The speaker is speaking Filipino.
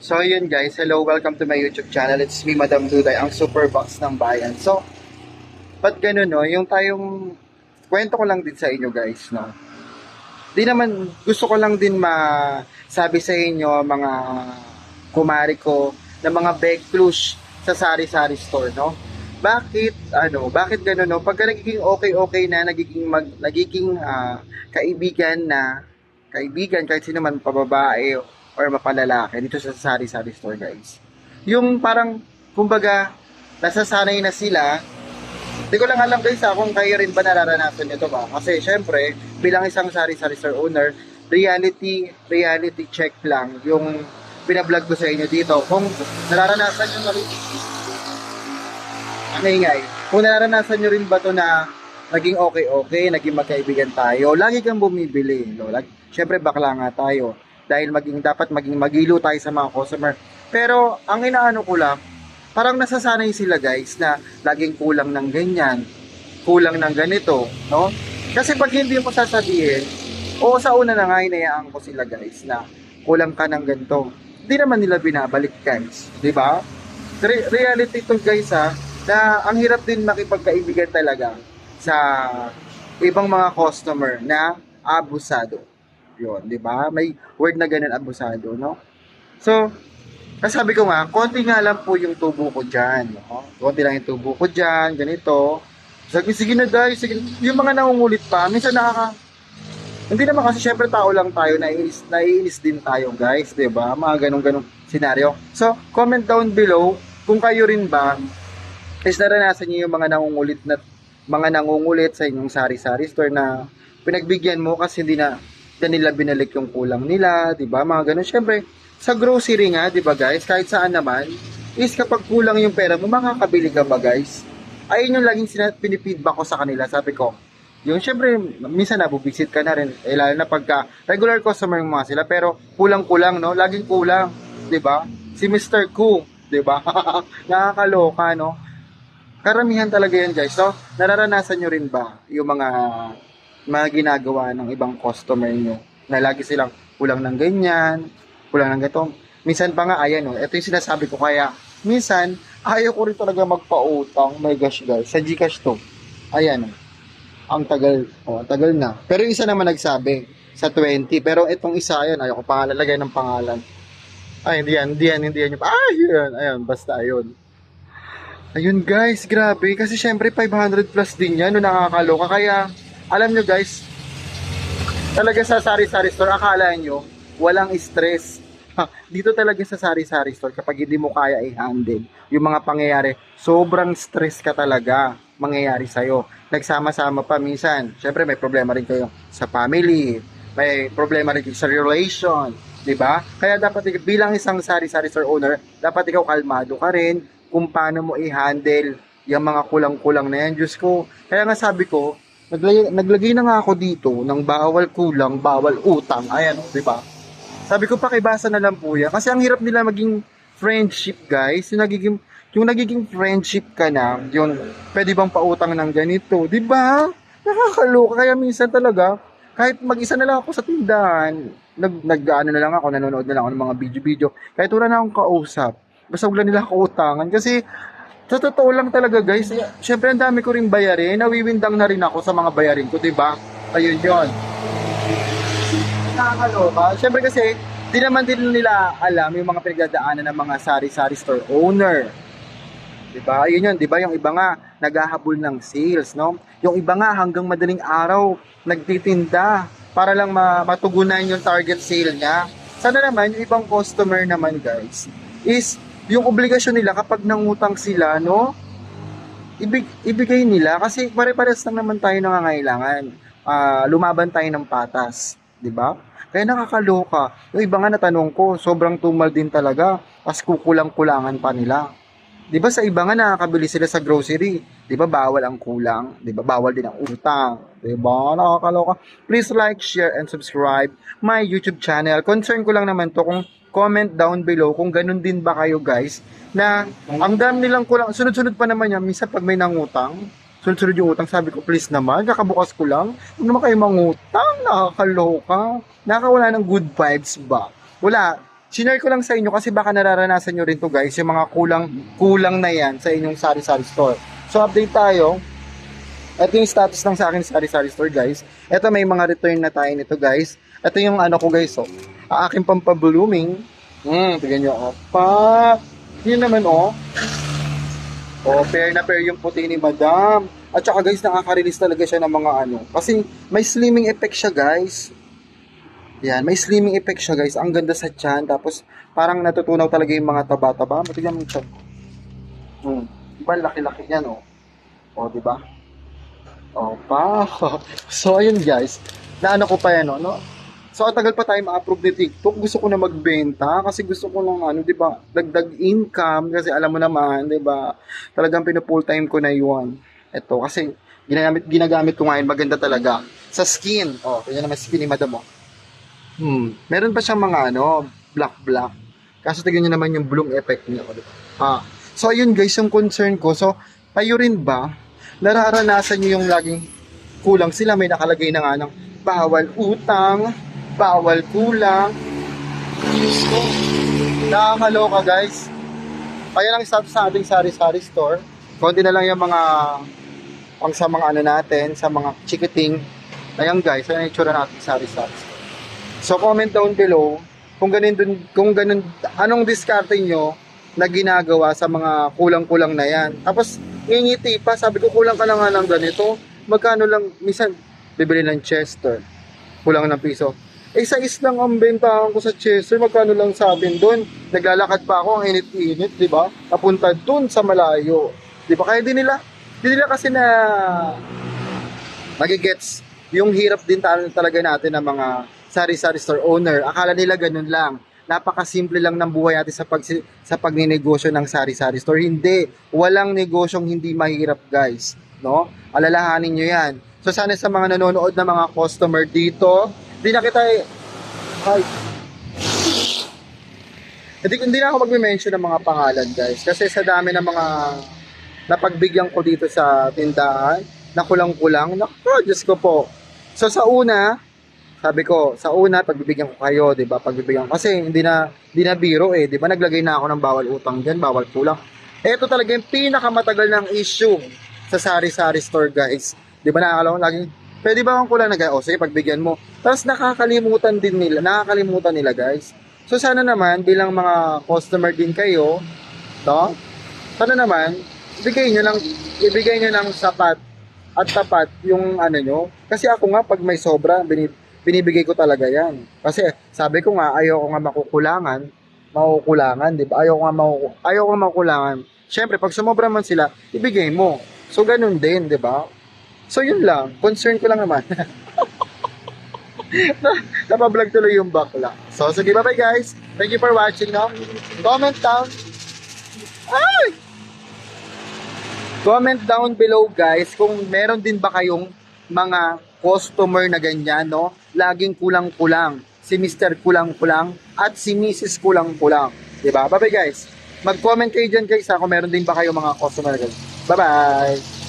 So yun guys, hello, welcome to my YouTube channel. It's me, Madam Duday, ang super box ng bayan. So, ba't ganun no? Yung tayong, kwento ko lang din sa inyo guys, no? Di naman, gusto ko lang din masabi sa inyo, mga kumari ko, na mga beg clues sa sari-sari store, no? Bakit, ano, bakit ganun, no? Pagka nagiging okay-okay na, nagiging, mag, nagiging ah, kaibigan na, kaibigan, kahit sino man, pababae or mapalalaki, dito sa sari-sari store, guys. Yung parang, kumbaga, nasasanay na sila, Hindi ko lang alam guys ha, kung kayo rin ba nararanasan nito ba. Kasi syempre, bilang isang sari-sari store owner, reality, reality check lang yung binablog ko sa inyo dito. Kung nararanasan nyo na rin, ang ingay. Kung nararanasan nyo rin ba to na naging okay-okay, naging magkaibigan tayo, lagi kang bumibili. No? Lag, syempre, bakla nga tayo. Dahil maging, dapat maging magilo tayo sa mga customer. Pero, ang inaano ko lang, parang nasasanay sila guys na laging kulang ng ganyan, kulang ng ganito, no? Kasi pag hindi mo sasabihin, o sa una na nga, hinayaan ko sila guys na kulang ka ng ganito. Hindi naman nila binabalik guys, di ba? Re- reality to guys ha, na ang hirap din makipagkaibigan talaga sa ibang mga customer na abusado. Yun, di ba? May word na ganun, abusado, no? So, Kasabi ko nga, konti nga lang po yung tubo ko dyan. No? Konti lang yung tubo ko dyan, ganito. Sabi, sige na guys, sige. Yung mga nangungulit pa, minsan nakaka... Hindi naman kasi syempre tao lang tayo, naiinis, naiinis din tayo guys, 'di ba Mga ganong-ganong senaryo. So, comment down below kung kayo rin ba is naranasan niyo yung mga nangungulit na mga nangungulit sa inyong sari-sari store na pinagbigyan mo kasi hindi na, hindi nila binalik yung kulang nila, 'di ba Mga ganun. Syempre, sa grocery nga, 'di ba guys, kahit saan naman, is kapag kulang yung pera mo, makakabili ka ba guys? Ayun yung laging sina- pinipeedback ko sa kanila. Sabi ko, yung syempre, minsan nabubisit ka na rin, eh, lalo na pagka regular customer yung mga sila, pero kulang-kulang, no? Laging kulang, 'di ba? Si Mr. Ku, 'di ba? Nakakaloka, no? Karamihan talaga yan, guys. So, nararanasan nyo rin ba yung mga mga ginagawa ng ibang customer nyo na lagi silang kulang ng ganyan, kulang ng ganito. Minsan pa nga, ayan o, ito yung sinasabi ko kaya, minsan, ayaw ko rin talaga magpautang. My gosh guys, sa Gcash to. Ayan o. Ang tagal, oh, ang tagal na. Pero isa naman nagsabi, sa 20. Pero itong isa, ayan, ayaw ko pa nga lalagay ng pangalan. Ay, hindi yan, hindi yan, hindi yan. Ay, yun, ayun, basta ayun. Ayun guys, grabe. Kasi syempre 500 plus din yan, no, nakakaloka. Kaya, alam nyo guys, talaga sa sari-sari store, akala nyo, walang stress. Dito talaga sa sari-sari store, kapag hindi mo kaya i-handle yung mga pangyayari, sobrang stress ka talaga mangyayari sa'yo. Nagsama-sama pa minsan. Syempre, may problema rin kayo sa family, may problema rin sa relation, di ba? Kaya dapat bilang isang sari-sari store owner, dapat ikaw kalmado ka rin kung paano mo i-handle yung mga kulang-kulang na yan. Diyos ko, kaya nga sabi ko, naglagay, naglagay na nga ako dito ng bawal kulang, bawal utang. Ayan, di ba? Sabi ko, pakibasa na lang po yan. Kasi ang hirap nila maging friendship, guys. Yung nagiging, yung nagiging friendship ka na, yun, pwede bang pautang ng ganito? Di ba? Nakakaloka. Kaya minsan talaga, kahit mag-isa na lang ako sa tindahan, nag, nag ano na lang ako, nanonood na lang ako ng mga video-video. Kahit wala na akong kausap, basta wala nila ako. Kasi, sa totoo lang talaga guys, syempre ang dami ko rin bayarin, nawiwindang na rin ako sa mga bayarin ko, di ba? Ayun yun. Nakakaloka. Syempre kasi, di naman din nila alam yung mga pinagdadaanan ng mga sari-sari store owner. 'Di ba? Ayun yun, 'di ba? Yung iba nga naghahabol ng sales, no? Yung iba nga hanggang madaling araw nagtitinda para lang ma- matugunan yung target sale niya. Sana naman yung ibang customer naman, guys, is yung obligasyon nila kapag nangutang sila, no? Ibig, ibigay nila kasi pare-pares lang naman tayo nangangailangan. Ah, lumaban tayo ng patas, 'di ba? Kaya nakakaloka. Yung iba nga natanong ko, sobrang tumal din talaga. As kukulang-kulangan pa nila. 'Di ba sa iba nga nakakabili sila sa grocery, 'di ba bawal ang kulang, 'di ba bawal din ang utang, 'di ba? Nakakaloka. Please like, share and subscribe my YouTube channel. Concern ko lang naman to kung comment down below kung ganun din ba kayo guys na ang dami nilang kulang. Sunod-sunod pa naman yan. Minsan pag may nangutang, sunod-sunod yung utang, sabi ko, please naman, kakabukas ko lang. Huwag naman kayo mangutang, nakakaloka. Nakakawala ng good vibes ba? Wala. Sinare ko lang sa inyo kasi baka nararanasan nyo rin to guys, yung mga kulang kulang na yan sa inyong sari-sari store. So update tayo. Ito yung status ng sa akin sari-sari store guys. Ito may mga return na tayo nito guys. Ito yung ano ko guys oh. Aking pampablooming. Hmm, tignan nyo oh. Pa! Yun naman oh. Oh, pair na pair yung puti ni Madam. At saka guys, nakaka-release talaga siya ng mga ano. Kasi may slimming effect siya guys. Yan, may slimming effect siya guys. Ang ganda sa tiyan. Tapos parang natutunaw talaga yung mga taba-taba. Matigyan mo yung tiyan. Hmm. Diba, laki-laki yan oh. Oh, di ba? Oh, pa. so, ayun guys. Naano ko pa yan, oh, no? So, ang tagal pa tayo ma-approve ni TikTok. Gusto ko na magbenta kasi gusto ko lang, ano, di ba, dagdag income kasi alam mo naman, di ba, talagang pinupull time ko na yun. Ito, kasi ginagamit, ginagamit ko ngayon, maganda talaga. Sa skin, oh, kanya naman skin ni madam, oh. Hmm, meron pa siyang mga, ano, black-black. Kaso tignan nyo naman yung bloom effect niya, oh, di ba? Ah, so, ayun guys, yung concern ko. So, kayo rin ba, nararanasan nyo yung laging kulang sila, may nakalagay na nga ng bawal utang, bawal kulang. Nakakaloka guys. Kaya lang stop sa ating sari-sari store. Konti na lang yung mga pang sa mga ano natin, sa mga chikiting. Ayan guys, ayan yung itsura natin sari-sari store. So comment down below kung ganun dun, kung ganun, anong diskarte nyo na ginagawa sa mga kulang-kulang na yan. Tapos, ngingiti pa, sabi ko, kulang ka na nga ng ganito. Magkano lang, minsan, bibili ng Chester. Kulang ng piso. Eh, sa lang ang bentahan ko sa Chester, magkano lang sa akin doon. Naglalakad pa ako, ang init-init, di ba? Napunta doon sa malayo. Di ba? Kaya di nila, di nila kasi na magigets yung hirap din tal- talaga natin ng mga sari-sari store owner. Akala nila ganun lang. Napakasimple lang ng buhay natin sa pag sa pagninegosyo ng sari-sari store. Hindi, walang negosyong hindi mahirap, guys, no? Alalahanin niyo 'yan. So sana sa mga nanonood na mga customer dito, di na kita Hi. Hindi, hindi na ako magme-mention ng mga pangalan, guys. Kasi sa dami ng mga napagbigyan ko dito sa tindahan, na kulang-kulang, naku, Diyos ko po. So sa una, sabi ko, sa una, pagbibigyan ko kayo, di ba? Pagbibigyan ko. Kasi hindi na, hindi na biro eh, di ba? Naglagay na ako ng bawal utang dyan, bawal kulang. Ito talaga yung pinakamatagal ng issue sa sari-sari store, guys. Di ba nakakalaw laging, pwede ba akong kulang na guys? O sige, pagbigyan mo. Tapos nakakalimutan din nila, nakakalimutan nila, guys. So sana naman, bilang mga customer din kayo, to, sana naman, ibigay nyo lang, ibigay nyo ng sapat at tapat yung ano nyo. Kasi ako nga, pag may sobra, binib binibigay ko talaga yan. Kasi sabi ko nga, ayaw ko nga makukulangan, makukulangan, di ba? Ayaw ko nga, makuku ayaw ko nga makukulangan. Siyempre, pag sumobra man sila, ibigay mo. So, ganun din, di ba? So, yun lang. Concern ko lang naman. na, napablog tuloy yung bakla. So, sige, bye-bye guys. Thank you for watching, no? Comment down. Ay! Comment down below, guys, kung meron din ba kayong mga customer na ganyan, no? Laging kulang-kulang. Si Mr. Kulang-kulang at si Mrs. Kulang-kulang. Diba? Bye-bye, guys. Mag-comment kayo dyan, guys, ha, kung meron din ba kayong mga customer na ganyan. Bye-bye!